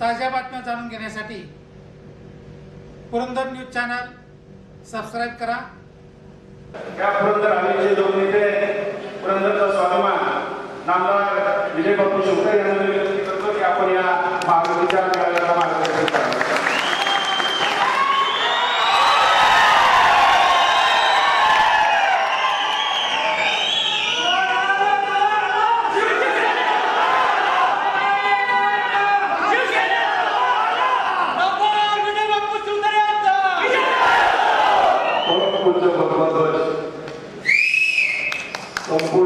ताज्या बातम्या जाणून घेण्यासाठी पुरंदर न्यूज चॅनल सबस्क्राईब करा. या पुरंदर हल्लीचे दोन नेते पुरंदरचा स्वाभिमान नामदार विजय बापू शुक्र यांना विनंती करतो की आपण या महाविचार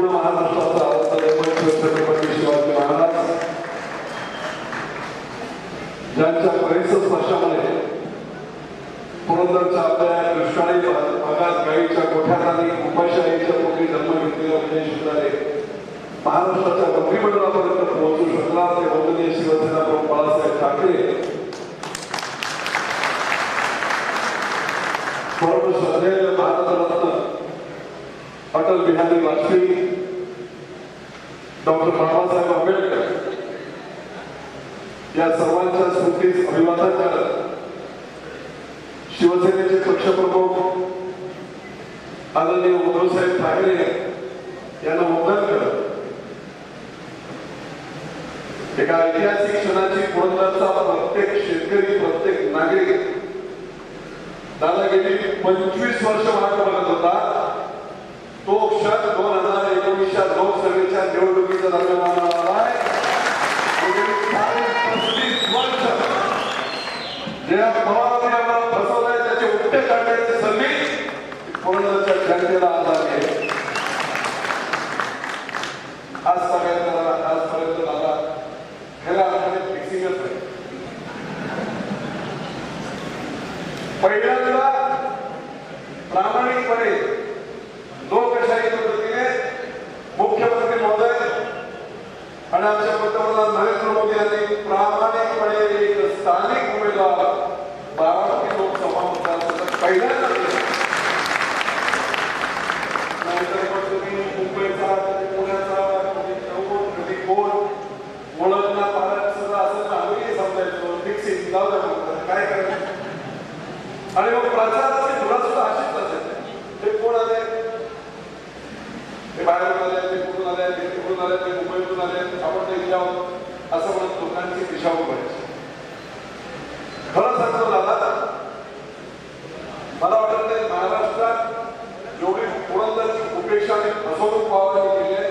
संपूर्ण महाराष्ट्राचा छत्रपती शिवाजी महाराज. ज्यांच्या परिसर पुरंदरच्या आपल्या दुष्काळी भागात गाईच्या गोठ्यात आणि उपाशाहीच्या पोटी जन्म घेतलेला विजय शिवरारे महाराष्ट्राच्या मंत्रिमंडळापर्यंत पोहोचू शकला ते वंदनीय शिवसेना प्रमुख बाळासाहेब ठाकरे. श्रद्धेय भारतरत्न अटल बिहारी वाजपेयी डॉक्टर बाबासाहेब आंबेडकर या सर्वांच्या स्मृतीस अभिवादन करत शिवसेनेचे पक्षप्रमुख आदरणीय उद्धवसाहेब ठाकरे यांना वंदन करत एका ऐतिहासिक क्षणाची पुरंदरचा प्रत्येक शेतकरी प्रत्येक नागरिक दादा गेली पंचवीस वर्ष वाट बघत होता. तो क्षण दोन हजार एकोणीसच्या लोकसभेच्या निवडणुकीचा दरम्यान आला आहे पस्तीस वर्ष. ज्या पवारांनी आम्हाला फसवलंय त्याचे उपटे काढण्याची संधी कोरोनाच्या जनतेला आज आली आहे? आज सगळ्यांना आजपर्यंत दादा ह्याला अर्थाने फिक्सिंगच आहे पहिल्यांदा प्रामाणिकपणे लोकशाही पद्धतीने मुख्यमंत्री महोदय आणि आमच्या पंतप्रधान नरेंद्र मोदी यांनी प्रामाणिकपणे एक स्थानिक उमेदवार बारामती लोकसभा मतदारसंघात पहिल्यांदा दिला. नाहीतर मग तुम्ही मुंबईचा कधी पुण्याचा कधी कोण कधी कोण ओळखला पालक सगळं असं तर आम्ही समजायचो फिक्सिंग जाऊ द्या मग काय करायचं आणि मग प्रचाराची धुरा सुद्धा अशीच असेल ते कोण आले ते बाहेरून आले ते कुठून आले ते कुठून आले ते मुंबईतून आले आपण ते इथे आहोत असं म्हणत लोकांची दिशाभूल करायची खरं सांगतो दादा मला वाटत नाही महाराष्ट्रात जेवढी पुरंदरची उपेक्षा आणि फसवणूक पवारांनी केली आहे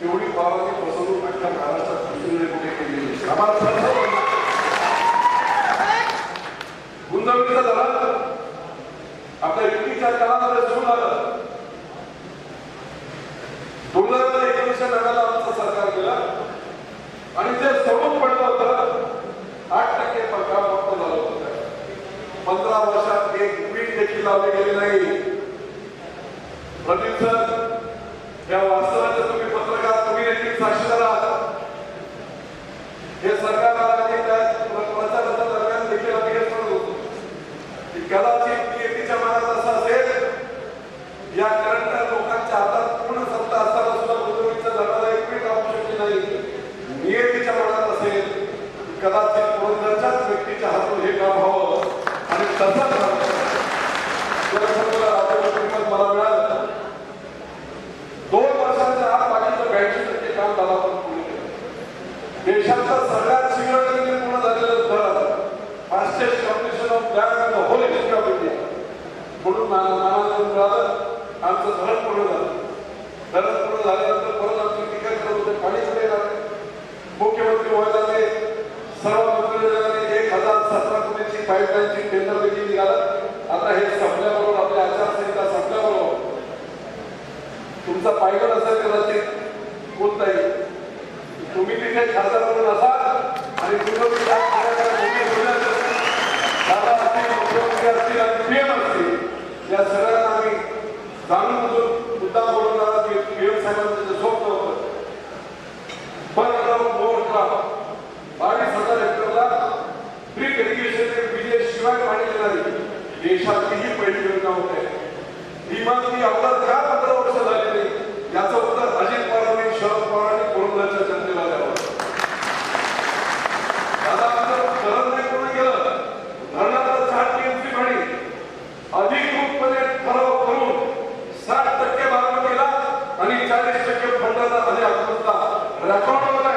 तेवढी पवारांनी फसवणूक अख्ख्या महाराष्ट्रात दुसरीकडे कुठे केलेली आहे. झाला आपल्या युतीच्या काळामध्ये सुरू झालं. दोन हजार एकोणीसच्या नव्याला आमचं सरकार गेलं. आणि ते सोडून पडलं होतं आठ टक्के काम फक्त झालं होतं. पंधरा वर्षात एक पीठ देखील लावली गेली नाही. प्रदीप सर या वास्तवाचे तुम्ही पत्रकार तुम्ही देखील साक्षीदार आहात. हे सरकार आलं आणि त्या प्रचाराच्या दरम्यान देखील आम्ही हेच म्हणत होतो की कदाचित नियतीच्या मनात असं असेल या करंट लोकांच्या हातात पूर्ण सत्ता असताना सुद्धा गुंतवणुकीचा धर्माला एक मिनिट राहू शकली नाही नियतीच्या मनात असेल कदाचित पुरंदरच्याच व्यक्तीच्या हातून हे काम व्हावं आणि राज्यमंत्रीपद मला मिळालं दोन वर्षाच्या आत बाकीचं ब्याऐंशी टक्के काम झालं पूर्ण केलं देशाचं सगळ्यात शीघ्रगतीने पूर्ण झालेलं धरण fastest completion of whole of India म्हणून मानानं मिळालं आमचं धरण पूर्ण झालं धरण पूर्ण झाल्यानंतर परत आमची टीका करत होते पाणी कुठे येणार मुख्यमंत्री महोदयाने सर्व मंत्रिमंडळाने एक हजार सतरा कोटीची पाईपलाईनची टेंडर निघालं. आता हे संपल्याबरोबर आपल्या आचारसंहिता संपल्याबरोबर तुमचा पायगड असेल कदाचित कोणताही तुम्ही तिथे खासदार म्हणून असाल आणि दादा असतील मुख्यमंत्री असतील आणि पीएम असतील या सगळ्यांना आम्ही जाणून बुजून शिवाय मांडली नाही. देशातली ही पहिली योजना होते. ही अवघड का पंधरा वर्ष झालेली याचं उत्तर अजित पवार शरद पवार आणि कोरोनाच्या जनतेला द्यावं. दादा आमचं करून साठ टक्के बारामतीला आणि चाळीस टक्के फंडाचा अधिक आत्महत्या. रेकॉर्ड आहे.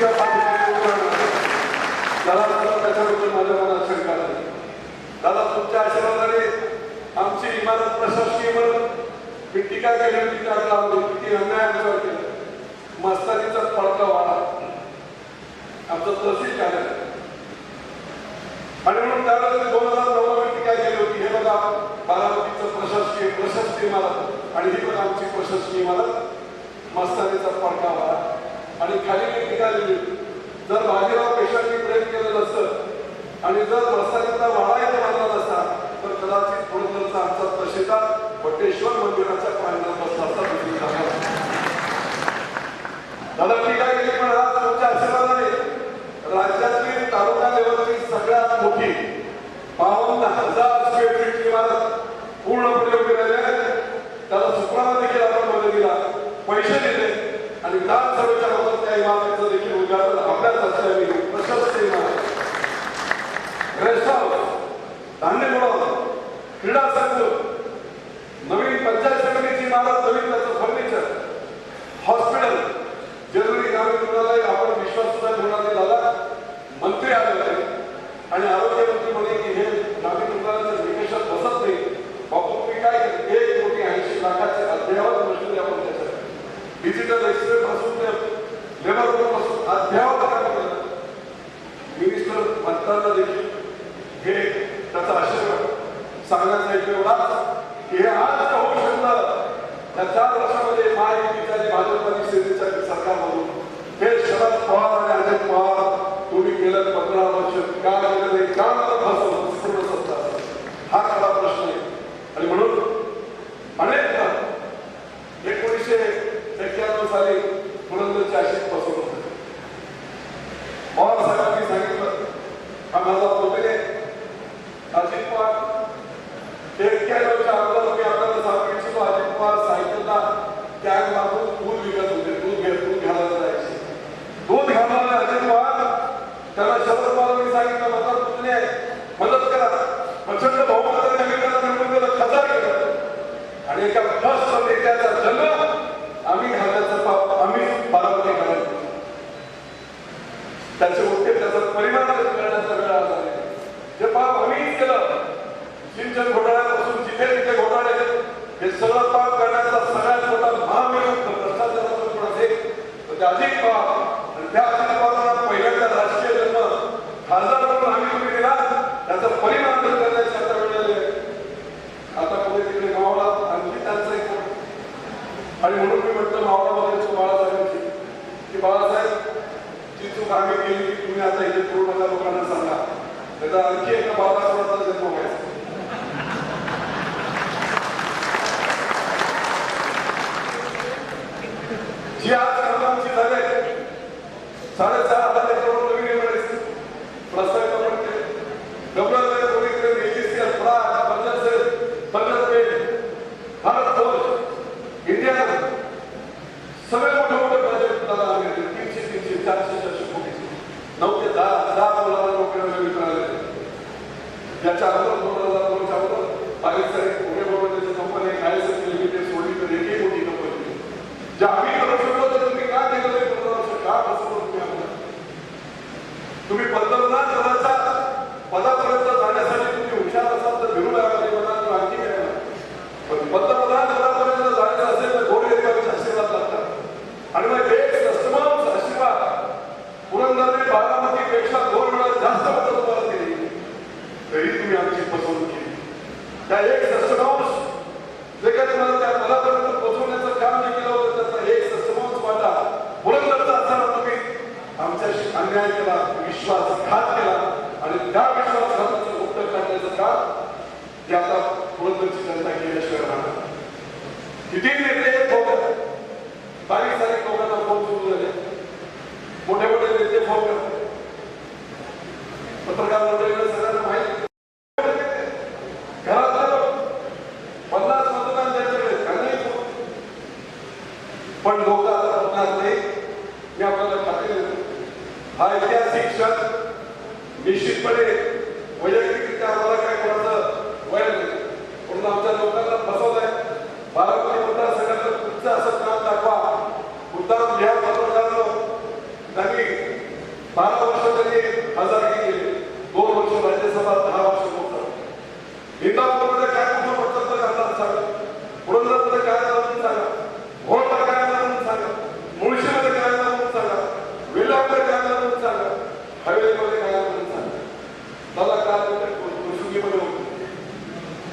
महायुतीच्या दादा तुला त्याच्याबद्दल माझ्या मनात शंका नाही दादा तुमच्या आशीर्वादाने आमची इमारत प्रशासकीय इमारत मी टीका केली होती त्या काळामध्ये किती अन्याय आमच्यावर केला मस्तानीचा पडका वाढा आमचं तहसील कार्यालय आणि म्हणून त्यावेळेला दोन हजार नऊ मध्ये टीका केली होती हे बघा बारामतीचं प्रशासकीय प्रशासकीय इमारत आणि ही बघा आमची प्रशासकीय इमारत मस्तानीचा पडका वाढा आणि खाली मी दिली जर बाजीराव पेशांनी प्रेम केलं नसतं आणि जर रस्त्याचा वाडा येथे बांधला नसता तर कदाचित पुरंदरचा आमचा तहसीलदार वटेश्वर मंदिराच्या प्रांगणात बसला असता दिसून दादा टीका केली पण आज तुमच्या आशीर्वादाने राज्यातली तालुका लेवलची सगळ्यात मोठी बावन्न हजार स्क्वेअर फीट इमारत पूर्णपणे उभी राहिली त्याला सुप्राला देखील आपण मदतीला पैसे दिले. आणि विधानसभेच्या बाबत त्या इमारतीचं देखील उद्घाटन आपल्याच हस्ते प्रशस्त इमारत. रेस्ट हाऊस धान्य गोडाऊन क्रीडा संघ नवीन पंचायत समितीची इमारत नवीन त्याचं फर्निचर हॉस्पिटल जरुरी ग्रामीण रुग्णालय आपण विश्वास सुद्धा ठेवण्यात दादा मंत्री आले होते आणि आरोग्य मंत्री म्हणे की हे ग्रामीण रुग्णालयाच्या निकषात बसत नाही बापू तुम्ही काय केलं? एक कोटी ऐंशी लाखाचे अद्ययावत मशिनरी आपण त्याच्यात डिजिटल एक्सरे पासून तर लेबर रूमपासून अद्ययावत काम मिनिस्टर म्हणताना देखील हे त्याचा आशीर्वाद सांगण्याचा एक एवढाच की हे आज का होऊ शकणार त्या चार वर्षामध्ये महायुतीच्या आणि भाजप आणि सेनेच्या सरकारमधून हे शरद पवार आणि अजित पवार तुम्ही गेल्या पंधरा वर्ष का केलं नाही का करत फसवलं पूर्ण सत्ता हा खरा प्रश्न आहे आणि म्हणून अनेकदा एकोणीसशे एक्क्याण्णव साली पुरंदरची अशी फसवणूक झाली. पवार साहेबांनी सांगितलं हा माझा पोतेने अजित पवार एक्क्याण्णवच्या अगोदर मी आपल्याला सांगू इच्छितो अजित पवार सायकलला टॅग मागून दूध विकत होते दूध घे दूध घालायला जायचे दूध घालणारे अजित पवार त्याला शरद पवारांनी सांगितलं माझा तुझने मदत करा प्रचंड बहुमताने आम्ही त्याला निवडून दिलं खासदार केलं आणि एका फर्स्ट नेत्याचा जन्म आम्ही घालण्याचा पाप आम्ही बारामती करायचो त्याचे उत्तर त्याचा परिणाम करण्याचा वेळ आला आहे. जे पाप आम्हीच केलं सिंचन घोटाळ्यापासून तिथे घोटाळे हे सगळं काम करण्याचा सगळ्यात मोठा महामिळून भ्रष्टाचाराचा कोण असेल तर ते अजित आणि त्या पहिल्यांदा राष्ट्रीय जन्म खासदार म्हणून आम्ही तुम्ही दिला त्याचा परिणाम जर करण्याची आता वेळ आली आहे. आता पुढे तिकडे मावळा आणखी त्यांचा एक आणि म्हणून मी म्हटलं मावळामध्ये बाळासाहेबांची. की बाळासाहेब जी चूक आम्ही केली तुम्ही आता इथे पूर्ण लोकांना सांगा. त्याचा आणखी एका बाळासाहेबांचा जन्म व्हायचा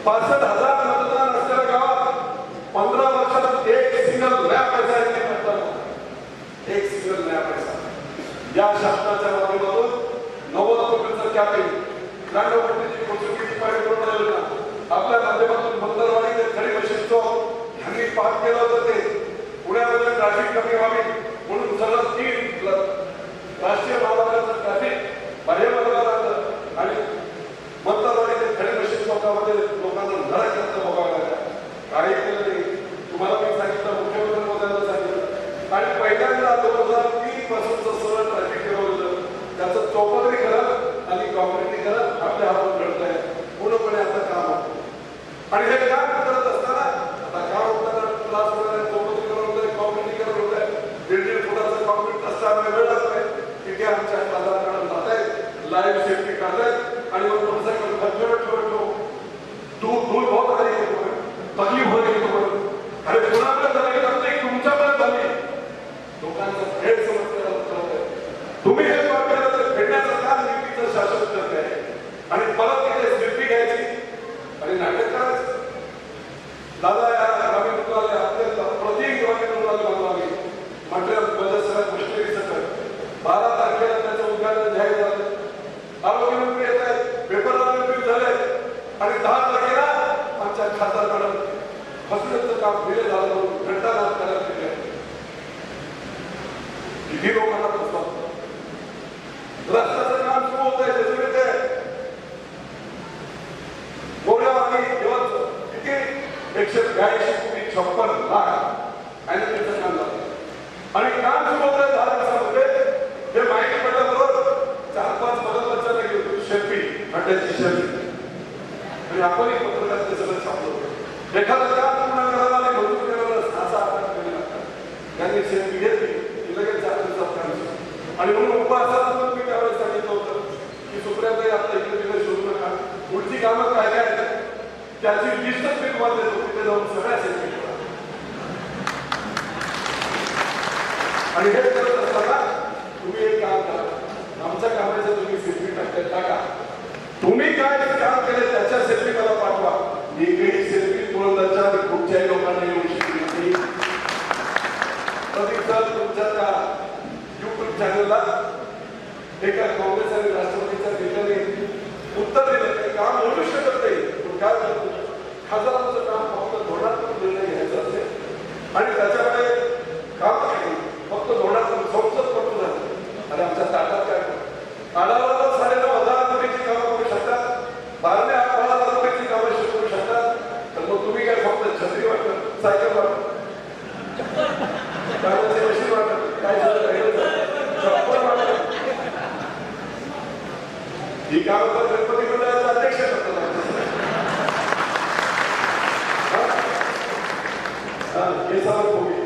Baksana. तुम्हाला मी सांगितलं मुख्यमंत्री मोदयांना सांगितलं. आणि पहिल्यांदा दोन हजार तीन पासूनचं सगळं ट्रॅफिक केलं होतं. त्याचं चौपदरीकरण आणि कॉन्क्रिटीकरण आपल्या हातात घडत आहे पूर्णपणे आता काम होतं. आणि हे काम करत असताना आता काम होताना त्रास होत आहे चौपदरी करत होत आहे कॉन्क्रिटीकरण होत आहे. दीड दीड फुटाचं कॉन्क्रीट असताना वेळ लागत आहे. तिथे आमच्या बाजाराकडे जात आहेत लाईफ सेफ्टी काढतायत आणि मग मोटरसायकल ठेव ठेव ठेव दूर दूर बहुत आली तकलीफ तुम्हाला अरे कुणाकडे झाली नाही तुमच्याकडे झाली लोकांचा गैरसमज करायला चालत आहे. तुम्ही हे काम केलं तर फेडण्याचं काम निवडीचं शासन करत आहे आणि परत तिथे सेल्फी घ्यायची आणि नाटक करायचं दादा या ग्रामीण रुग्णालय अत्यंत प्रत्येक ग्रामीण रुग्णालय बांधवावी मटेरियल बजेट सगळ्या गोष्टी सकट बारा तारखेला त्याचं उद्घाटन जाहीर झालं आरोग्य मंत्री येत आहेत पेपर मंत्री झाले आणि दहा तारखेला आमच्या खासदार मॅडम हॉस्पिटलचं काम डिले झालं म्हणून घंटानाथ करायला गेले किती लोकांना प्रस्ताव रस्त्याचं काम सुरू होत आहे त्याच्यामुळे ते मोठ्या मागे दिवस किती एकशे ब्याऐंशी कोटी छप्पन लाख आणि त्याचं काम झालं आणि काम सुरू होत आहे दहा दिवसामध्ये हे माहिती पडल्याबरोबर चार पाच बदल लक्षात घेऊन शेल्फी खड्ड्याची शेल्फी आणि आपण एक पत्रकार ते सगळं छापलो एखादं काम पूर्ण करायला आणि मंजूर करायला असा आपण केला त्यांनी शेल्फी घेतली की लगेच चार दिवसात आणि म्हणून उपवासाला पण मी त्यावेळेस सांगितलं होतं की सुप्रियाताई आता इकडे तिकडे शोधू नका. पुढची कामं काय काय त्याची लिस्टच मी तुम्हाला देतो तिथे जाऊन सगळ्या सेल्फी करा आणि हे करत असताना तुम्ही एक काम करा. आमच्या कामाचं तुम्ही सेल्फी टाकतात टाका. तुम्ही काय काम केले त्याच्या सेल्फी मला पाठवा. वेगळी सेल्फी तुरंतच्या कुठच्याही लोकांना येऊ शकली नाही. प्रदीप सर तुमच्या त्या युट्यूब चॅनलला एका काँग्रेस आणि राष्ट्रवादीच्या नेत्याने उत्तर दिलं. ते काम होऊ शकत नाही. पण काय करतो खासदारांचं काम फक्त धोरणात्मक निर्णय घ्यायचं असेल. आणि त्याच्याकडे काम नाही फक्त धोरणात्मक संसद पटू झालं आणि आमच्या ताटात काय आढावा हजार कामं करू शकतात बारा ते आठ हजार कोटीची कामं करू शकतात तर मग तुम्ही काय फक्त छत्री वाटत सायकल वाटत? मशीन वाटत? काय झालं चप्पल वाटत. ही कामं तर गणपती मंडळाचा अध्यक्ष करतात कोणी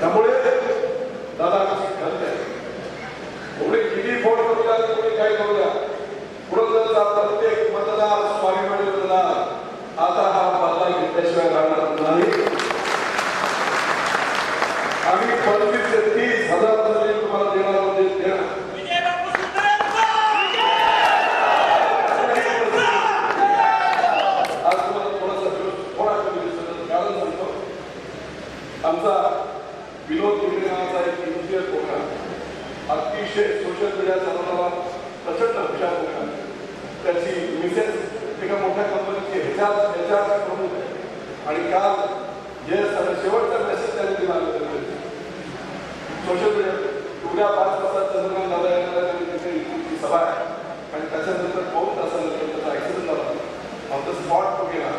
त्यामुळे दादा आमची खंत आहे कोणी किती फोन करूया कोणी काय करूया पुरंदरचा प्रत्येक मतदार स्वाभिमानी मतदार आता हा सुद्धा राहणार नाही आम्ही पंचवीस ते तीस हजार तरी तुम्हाला देणार म्हणजे देणार आज तुम्हाला थोडासा दिवस कमी कारण सांगतो आमचा विनोद कुंडे नावाचा एक इंजिनियर कोणा अतिशय सोशल मीडिया चालवणारा प्रचंड हुशार पोखरा त्याची मिसेस एका मोठ्या कंपनीची ह्याच्यात ह्याच्यात प्रमुख आहे आणि काल जे शेवटचा मेसेज त्यांनी दिला सोशल मीडिया उद्या पाच तासात चंद्रकांत दादा येणार त्यांनी सभा आहे आणि त्याच्यानंतर दोन तासानंतर त्याचा ऍक्सिडेंट झाला ऑन द स्पॉट तो गेला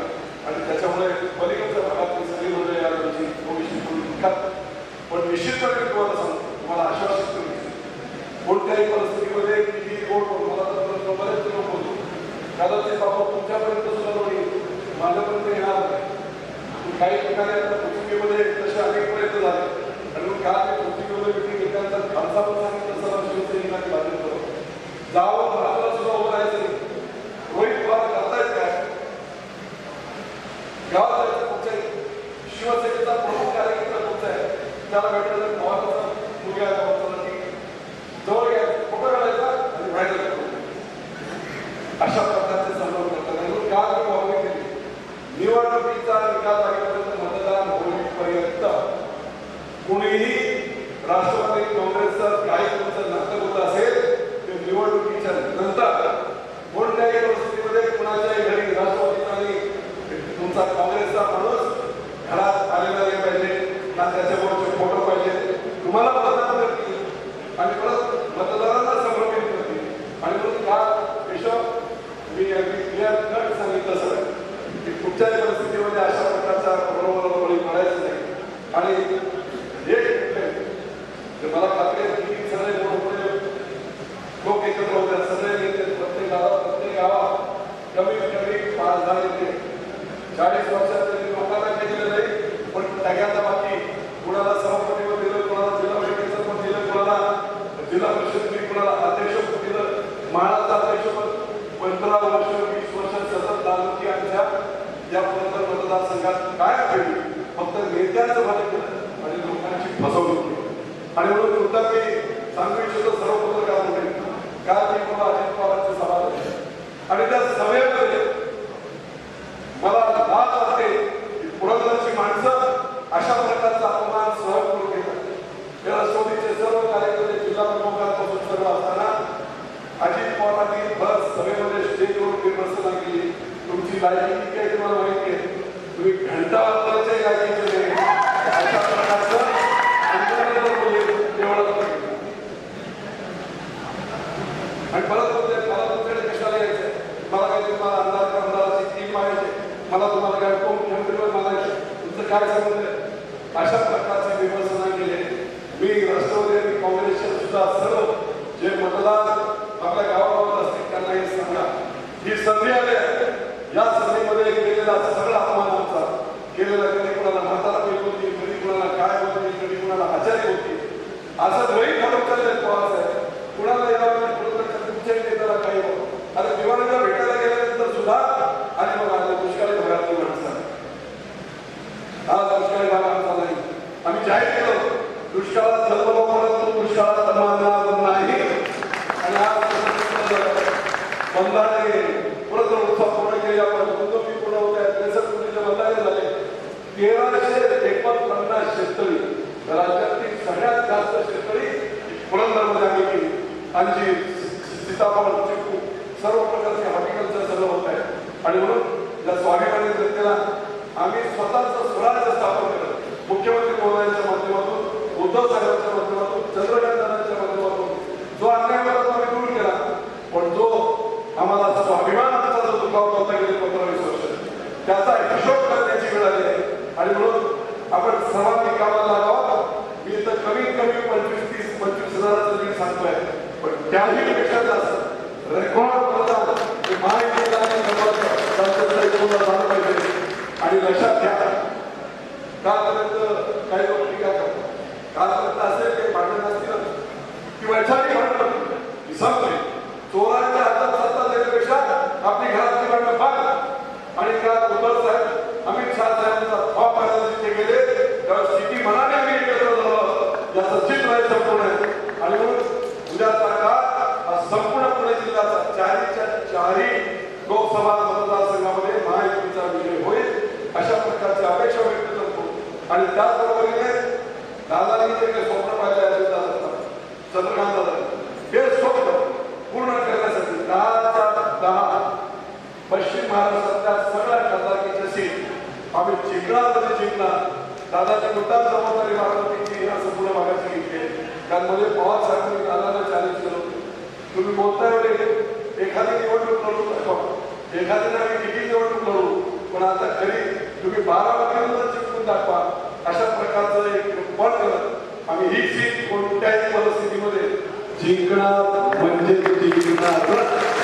आणि त्याच्यामुळे पलीकडच्या भागातली सगळी मुलं या तुमची कोविशिल्ड करून दुःखात पण निश्चितपणे तुम्हाला सांगतो तुम्हाला आश्वासित करू कोणत्याही परिस्थितीमध्ये किती गोड बोल मला तर बरेच लोक होतो कदाचित बाबा तुमच्यापर्यंत सुद्धा नाही माझ्यापर्यंत येणार नाही. काही ठिकाणी आता पृथ्वीमध्ये तसे अनेक प्रयत्न झाले. आणि काल पृथ्वीमध्ये मिटिंग घेतल्यानंतर खालसा पण सांगितलं सर्व शिवसेनेला बाधित करू जावं भारताला सुद्धा उभं राहायचं नाही. रोहित पवार करतायत काय? गावात जायचं तुमच्या शिवसेनेचा प्रमुख कार्यकर्ता तुमचा आहे. त्याला भेटलं तर पवारचा मुलगा जवळ घ्या फोटो काढायचा आणि बाहेर अशा प्रकारचे संदर्भ करतात. म्हणून काल मी मागणी केली निवडणुकीचा निकाल लागेल. पर्यंत कुणीही राष्ट्रवादी काँग्रेसचं काही तुमचं नाटक होत असेल ते निवडणुकीच्या नंतर कोणत्याही परिस्थितीमध्ये कुणाच्याही घरी राष्ट्रवादी तुमचा काँग्रेसचा माणूस घरात आलेला नाही पाहिजे ना त्याच्याबरोबर फोटो पाहिजे. तुम्हाला मतदान करतील. आणि परत मतदारांना समर्पित करतील. आणि म्हणून हा हिशोब मी अगदी क्लिअर कट सांगितलं सर. की कुठच्याही आणि एक मला खात्री आहे की सगळे मोठमोठे लोक एकत्र होते सगळे नेते प्रत्येक गावात प्रत्येक गावात कमीत कमी पाच झाले चाळीस वर्षात त्यांनी लोकांना काही दिलं नाही पण त्याच्यात बाकी कुणाला सभापतीवर दिलं कुणाला जिल्हा बँकेचं पण दिलं कुणाला जिल्हा परिषद कुणाला अध्यक्ष दिलं महाराष्ट्र अध्यक्षपद पंधरा वर्ष वीस वर्ष सतत तालुकी आमच्या या पुरंदर मतदारसंघात काय केली फक्त नेत्यांचं भलं केलं आणि लोकांची फसवणूक केली आणि म्हणून मुद्दा मी सांगू इच्छितो सर्व पत्रकारांमध्ये काल मी मला अजित पवारांची सभा झाली. आणि त्या सभेमध्ये मला लाज वाटते की पुरंदरची माणसं अशा प्रकारचा अपमान सहन करून घेतात. या राष्ट्रवादीचे सर्व कार्यकर्ते जिल्हा प्रमुखांपासून सर्व असताना अजित पवारांनी बस सभेमध्ये स्टेजवर विमर्शना केली. तुमची लायकी किती आहे तुम्हाला माहिती आहे. तुम्ही घंटा वाजवायच्या लायकीचे अशा प्रकारचं आंदोलन बोलले एवढं पाहिजे आणि परत बोलते मला तुमच्याकडे कशाला यायचंय मला काही तुम्हाला अंदाज अंदाजाची टीम पाहिजे मला तुम्हाला काय मुख्यमंत्रीवर मला तुमचं काय संबंध आहे? अशा प्रकारचे विमर्शना केले. मी राष्ट्रवादी आणि काँग्रेसचे सुद्धा सर्व जे मतदार आपल्या गावागावात असतील त्यांना हे सांगा. ही संधी आली आहे. या संधीमध्ये केलेला सगळा अपमान आमचा केलेला कधी कुणाला म्हातारा पेट होती कधी कुणाला काय होती कधी कुणाला आचारी होती. असं जरी ठरवता पवार साहेब कुणाला यावं कुणाला तुमच्या नेत्याला काही हो आता दिवाळीला भेटायला गेल्यानंतर सुद्धा आणि मग आता दुष्काळी भागातली माणसं आहे. आज दुष्काळी भाग आमचा नाही आम्ही जाहीर केलं होतं, दुष्काळात जन्मलो परंतु दुष्काळात मानणार नाही आणि आज बंधारे परत उत्सव पूर्ण केले आपण गुंतवणुकी पूर्ण होत आहे त्रेसष्ट कोटीचे बंधारे झाले तेराशे एकोणपन्नास शेतकरी राज्यातील सगळ्यात जास्त शेतकरी पुरंदरमध्ये आम्ही केली आमची सीताफळ चिकू सर्व प्रकारचे हॉर्टिकल्चर सगळं होत आहे आणि म्हणून या स्वाभिमानी जनतेला आम्ही स्वतःच स्वराज्य when I talk Chandrakant Dada हे स्वप्न पूर्ण करण्यासाठी दहाच्या दहा पश्चिम महाराष्ट्रातल्या सगळ्या खासदारकीच्या सीट. आम्ही जिंकणार म्हणजे जिंकणार. दादाची मुद्दा जबाबदारी बारामतीची असं पुढे मागायची घेतली कारण मध्ये पवार साहेबांनी दादाला चॅलेंज केलं. तुम्ही बोलताय एखादी निवडणूक लढू नका. आम्ही किती निवडणूक लढू. पण आता खरी तुम्ही बारामतीमधून जिंकून दाखवा. अशा प्रकारचं एक पण करत आणि ही सीट कोणत्याही परिस्थितीमध्ये जिंकणार म्हणजे जिंकणार.